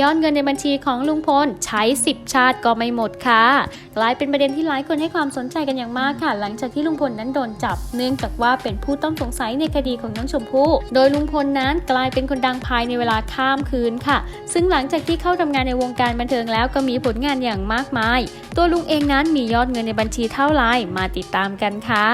ยอดเงินในบัญชีของลุงพลใช้ 10 ชาติก็ไม่หมดค่ะ กลายเป็นประเด็นที่หลายคนให้ความสนใจกันอย่างมากค่ะ หลังจากที่ลุงพลนั้นโดนจับ เนื่องจากว่าเป็นผู้ต้องสงสัยในคดีของน้องชมพู่โดยลุงพลนั้นกลายเป็นคนดังภายในเวลาข้ามคืนค่ะ ซึ่งหลังจากที่เข้าทำงานในวงการบันเทิงแล้วก็มีผลงานอย่างมากมาย ตัวลุงเองนั้นมียอดเงินในบัญชีเท่าไรมาติดตามกันค่ะ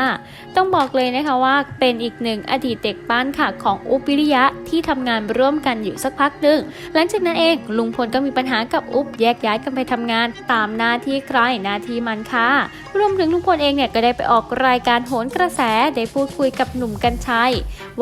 ต้องบอกเลยนะคะว่าเป็นอีกหนึ่งอดีตเด็กบ้านค่ะของอุปิริยะที่ทำงานร่วมกันอยู่สักพักหนึ่งหลังจากนั้นเองลุงพลก็มีปัญหากับอุ๊บแยกย้ายกันไปทำงาน ตามหน้าที่ใครหน้าที่มันค่ะ รวมถึงลุงพลเองเนี่ยก็ได้ไปออกรายการโหนกระแสได้พูดคุยกับหนุ่มกัญชัย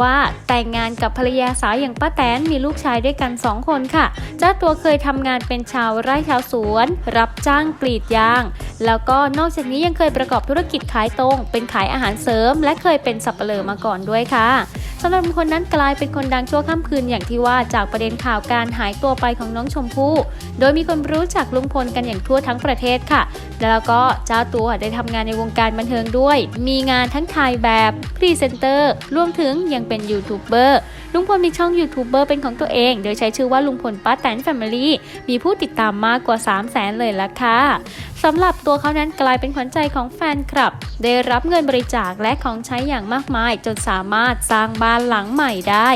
ว่าแต่งงานกับภรรยาสาวอย่างป้าแตนมีลูกชายด้วยกัน 2 คนค่ะ เจ้าตัวเคยทำงานเป็นชาวไร่ชาวสวน รับจ้างกรีดยาง แล้วก็นอกจากนี้ยังเคยประกอบธุรกิจขายตรง เป็นขายอาหารเสริม และเคยเป็นสับเปลือมาก่อนด้วยค่ะ สำหรับลุงพลนั้นกลายเป็นคนดังชั่วข้ามคืนอย่างที่ว่าจากประเด็นข่าวการหายตัวไปของน้องชมพู่โดยมีคนรู้จักลุงพลกันอย่างทั่วทั้งประเทศค่ะ แล้วก็เจ้าตัวได้ทำงานในวงการบันเทิงด้วย มีงานทั้งถ่ายแบบพรีเซนเตอร์รวมถึงยังเป็นยูทูบเบอร์ลุงพลมีช่องยูทูบเบอร์เป็นของตัวเอง โดยใช้ชื่อว่าลุงพลป้าแตนแฟมิลี่มีผู้ติดตามมากกว่า 3 0 0แสนเลยละค่ะสำหรับตัวเขานั้นกลายเป็นขวัญใจของแฟนคลับ ได้รับเงินบริจาคและของใช้อย่างมากมาย จนสามารถสร้างบ้านหลังใหม่ได้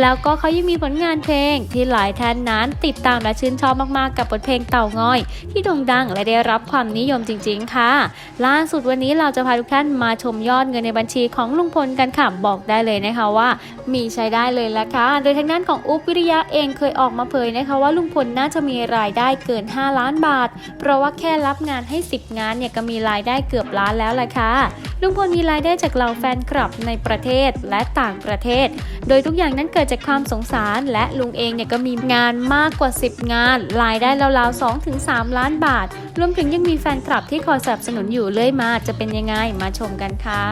แล้วก็เขายังมีผลงานเพลงที่หลายท่านนั้นติดตามและชื่นชอบมากๆกับบทเพลงเต่างอย ที่โด่งดังและได้รับความนิยมจริง ๆ ค่ะ ล่าสุดวันนี้เราจะพาทุกท่านมาชมยอดเงินในบัญชีของลุงพลกันค่ะบอกได้เลยนะคะว่า มีใช้ได้เลยละค่ะโดยทางด้านของอุ๊บวิริยะเองเคยออกมาเผยนะคะว่าลุงพลน่าจะมีรายได้เกิน 5 ล้านบาท เพราะว่าแค่รับงานให้ 10 งานเนี่ยก็มีรายได้เกือบล้านแล้วละค่ะ ลุงพลมีรายได้จากเหล่าแฟนคลับในประเทศและต่างประเทศ โดยทุกอย่างนั้นเกิดจากความสงสารและลุงเองเนี่ยก็มีงานมากกว่า 10 งาน รายได้ราวๆ 2-3 ล้านบาท รวมถึงยังมีแฟนคลับที่คอยสนับสนุนอยู่เรื่อยมาจะเป็นยังไงมาชมกันค่ะ